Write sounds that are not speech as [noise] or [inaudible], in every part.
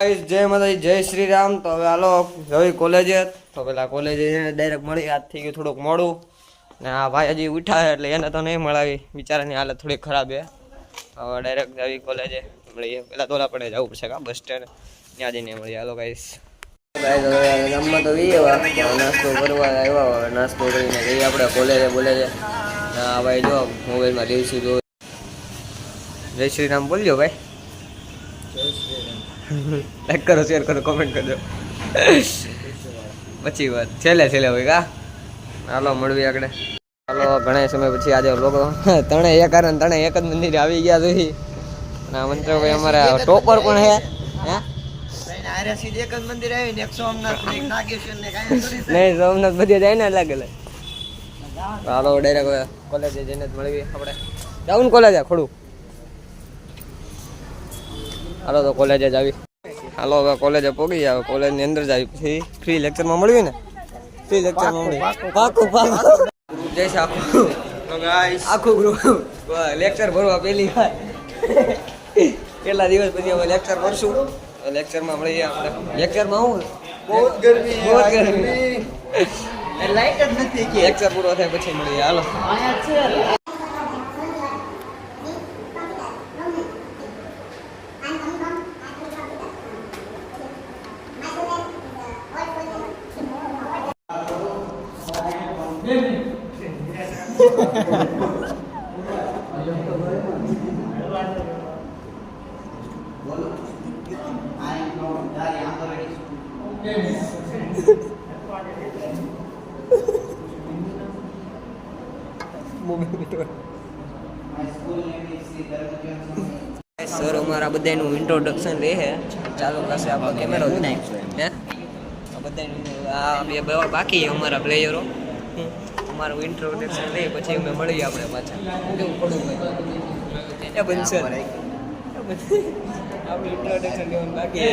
જય માતાજી જય શ્રી રામ તો હવે હાલો રવિ કોલેજે તો પેલા કોલેજે ડાયરેક્ટ મળી. આજ થઈ ગયું થોડુંક મોડું. ને આ ભાઈ હજી ઉઠા છે એટલે એને તો નહીં મળાવી. બિચારાની હાલત થોડી ખરાબ છે. હવે ડાયરેક્ટ રવિ કોલેજે મળીએ. પેલા તોલા પડે જવું પડશે કા બસ સ્ટેન્ડ ત્યાં જઈને મળીએ. હાલો હવે ગામમાં તો વી એવા નાસ્તો કરવા આવ્યા હવે. નાસ્તો કરીને જઈએ આપણે. કોલેજે બોલેજે આ ભાઈ જો મોબાઈલમાં રીલ્સ જો જય શ્રી રામ બોલ્યો ભાઈ. લાઈક કરો શેર કરો કોમેન્ટ કરજો. પછી વાત. છેલ્લે છેલ્લે હોય કા? હાલો મળવી આગળ. હાલો ઘણા સમય પછી આજે લોકો ત્રણે એક હારે ને ત્રણે એક જ મંદિર આવી ગયા છે. ના મંત્ર ભાઈ અમારા ટોપર પણ હે. નહીં સોમનાથ બધી જાય ને અલગ અલગ. હાલો ડાયરેક્ટ કોલેજે જઈને જ મળવી આપણે. Down college ખોડું. હાલો તો કોલેજે જ આવી. હાલો હવે કોલેજે પોગી જાવ કોલેજની અંદર જ આવી. પછી ફ્રી લેક્ચરમાં મળવી ને? ફ્રી લેક્ચરમાં મળી પાકું પાકું જઈશ આખું આખું ગ્રુપ લેક્ચર ભરવા પહેલી વાર. કેટલા દિવસ પછી હવે લેક્ચર ભરશું? લેક્ચરમાં મળીએ આપણે. લેક્ચરમાં હું? બહુ ગરમી બહુ ગરમી. લાઈટ જ નથી કે. લેક્ચર પૂરો થાય પછી મળીએ. હાલો. સર અમારા બધાનું ઇન્ટ્રોડક્શન રહે. ચાલુ પાસે આપણો કેમેરો હે? આ બે- બાકી અમારા પ્લેયરો અમારું ઇન્ટ્રોડક્શન રહે પછી અમે મળીએ આપણે પાછા. કેવું પડવું એ બનશે. [laughs] આપણે ઇન્ટ્રોડક્શન લેવાનું બાકી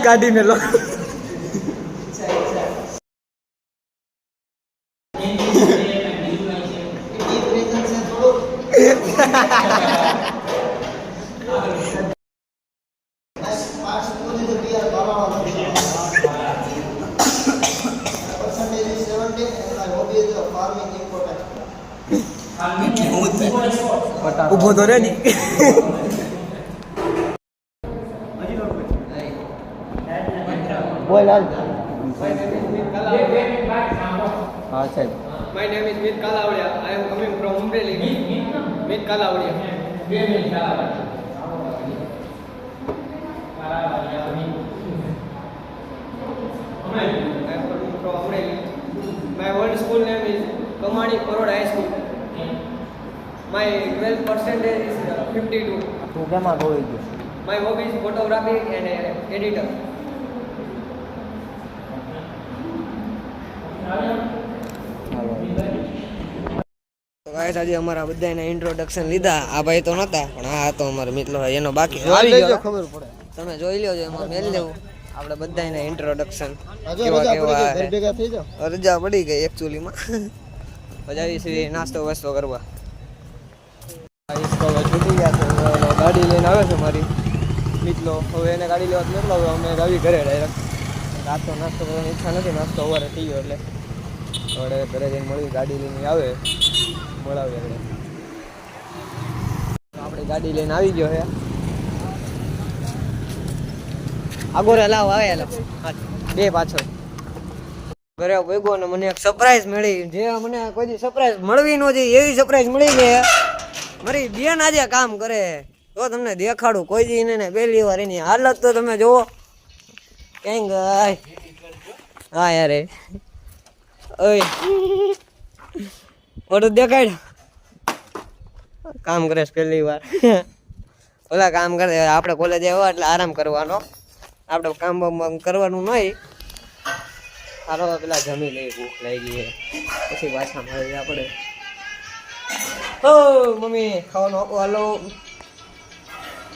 મંદિર હાચું કા કાઢીને લો ઊભો તો રે ની બોલ હાલ હા સાહેબ My name is Meet Kalavadia. I am coming from Umbrelli. Meet Kalavadia. I am coming from Umbrelli. My old school name is Kamani Parod High School. My 12 percentage is uh, 52. તું કેમાં ગોળી ગયો My hobby is photography and uh, editor. Guys આજે અમારા બધાને introduction લીધા. આ ભાઈ તો નતા પણ આ તો અમારો મિત્ર એનો બાકી આવી ગયો ખબર પડે. તમે જોઈ લ્યો એમાં મેલ લેવું આપણે બધાને ઇન્ટ્રોડક્શન કેવા જાઓ. રજા પડી ગઈ એકચ્યુઅલીમાં પછી આવી છે નાસ્તો વાસ્તો કરવા. છૂટી ગયા ગાડી લઈને આવે છે મારી મિત્રો. હવે એને ગાડી લેવા હવે અમે ગાડી ઘરે ડાયરેક્ટ રાતનો નાસ્તો કરવાની ઈચ્છા નથી નાસ્તો સવારે થઈ ગયો એટલે. હવે ઘરે જઈને મળી ગાડી લઈને આવે બોલાવીએ આપણે આપણે ગાડી લઈને આવી ગયો હે. આગોરે લાવ આવે લાવ. બે પાછળ. ઘરે ભેગો ને મને એક સરપ્રાઈઝ મળી. જે મને કોઈ દી સરપ્રાઈઝ મળવી ન જોઈએ એવી સરપ્રાઈઝ મળી ગઈ મારી બેન આજે કામ કરે તો તમને દેખાડું કોઈ દી ને પહેલી વાર એની હાલત તો તમે જુઓ. ક્યાંક હા યાર. ઓય. મોટું દેખાડ કામ કરે પહેલી વાર. ઓલા કામ કરે, આપણે કોલેજ આવ્યા એટલે આરામ કરવાનો. આપણે કામ બામ કરવાનું નહીં હાલો પેલા જમી લઈ ભૂખ લાગી ગઈ પછી પાછા મળીએ આપણે. હો મમ્મી, ખાવાનું હાલો.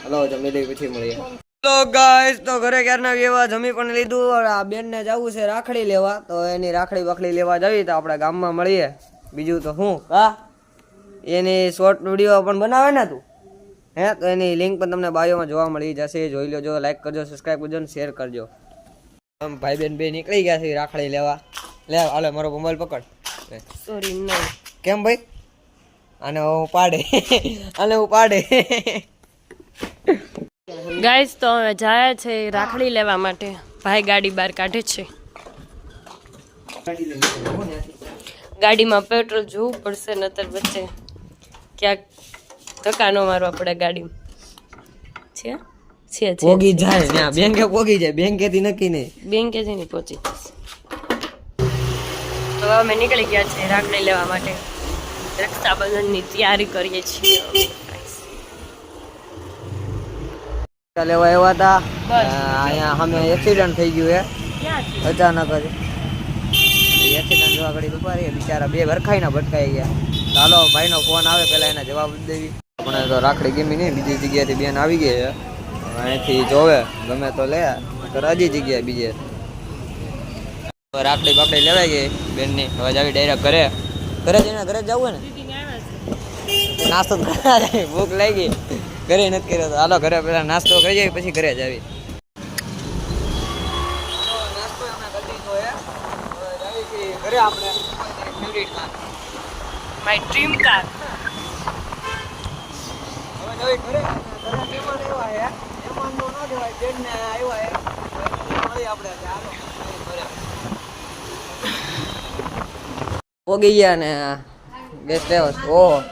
હાલો, જમી લઈ પછી મળીએ. હેલો ગાઈસ તો ઘરે ક્યારના વેવા જમી પણ લીધું. હવે આ બેનને જવું છે રાખડી લેવા. તો એની રાખડી બખડી લેવા જવી તો આપણે ગામમાં મળીએ. બીજું તો શું? હા? એની શોર્ટ વીડિયો પણ બનાવે ને તું? હે? તો એની લિંક પણ તમને બાયોમાં જોવા મળી જશે. જોઈ લેજો લાઈક કરજો સબસ્ક્રાઈબ કરજો ને શેર કરજો. આમ ભાઈ બેન બે નીકળી ગયા છે રાખડી લેવા. લે હાલે મારો મોબાઈલ પકડ. સોરી કેમ ભાઈ? આને હું પાડે. [laughs] આને હું પાડે. [laughs] ગાઈસ તો હવે જાય છે રાખડી લેવા માટે. ભાઈ ગાડી બહાર કાઢે છે. ગાડીમાં પેટ્રોલ જોવું પડશે નતર વચ્ચે ક્યાંક ધક્કા ન મારવા પડે ગાડી છે? પોગી જાય ને બેંકે પોગી જાય. બેંકેથી નક્કી નહીં. બેંકે નહીં પહોંચી જશે. તો અમે નીકળી ગયા છે રાખડી લેવા માટે. રક્ષાબંધનની તૈયારી કરીએ છીએ. લેવા આવ્યા હતા બસ. અ, અહીંયા સામે એક્સિડન્ટ થઈ ગયું હે ક્યાંથી? અચાનક જ. એક્સિડન્ટ જોવા ઘડી ઊભા રહીએ બિચારા બે વરખાઈના ભટકાઈ ગયા. ચાલો ભાઈનો ફોન આવે પહેલા એને જવાબ દેવી. પણ તો રાખડી ગમી નહીં બીજી જગ્યાએથી બેન આવી ગઈ છે. અહીંથી જોવે ગમે તો લે તો રાજી જગ્યાએ બીજે. તો રાખડી બાકડી લેવાઈ ગઈ બેનની. હવે જાવી ડાયરેક્ટ ઘરે. ઘરે જઈને ઘરે જ જવું ને? નાસ્તો તો કરવા જાય ભૂખ લાગી. ઘરે નથી કર્યો તો હાલો ઘરે પેલા નાસ્તો કરી જાય પછી ઘરે જ આવી ઘરે આપણે માય ડ્રીમ કાર હવે ઘરે ઘરે પોગી ગયા ને ગેસ્ટ હાઉસ ઓહો.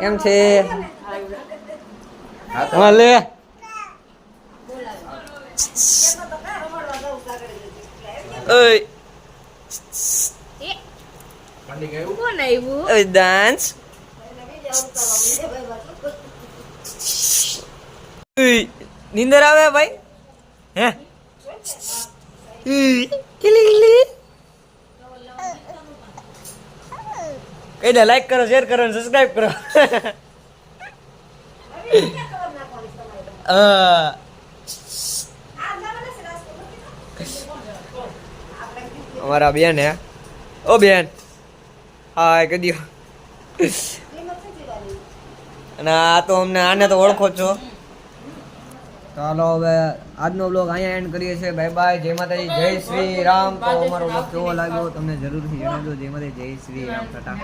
કેમ છે? હા લે. ઓય. ડાન્સ ઓય નીંદર આવે ભાઈ? હે? દે લાઈક કરો શેર કરો અને સબસ્ક્રાઇબ કરો. [laughs] અમારા બેન હે. ઓ બેન. હા કહી દો અને આ તો અમને આને તો ઓળખો છો. ચાલો હવે આજનો બ્લોગ અહીંયા એન્ડ કરીએ છીએ. બાય બાય જય માતાજી. જય શ્રી રામ. તો અમારો બ્લોગ કેવો લાગ્યો? તમને જરૂરથી જણાવજો. જય માતાજી. જય શ્રી રામ. ટાટા.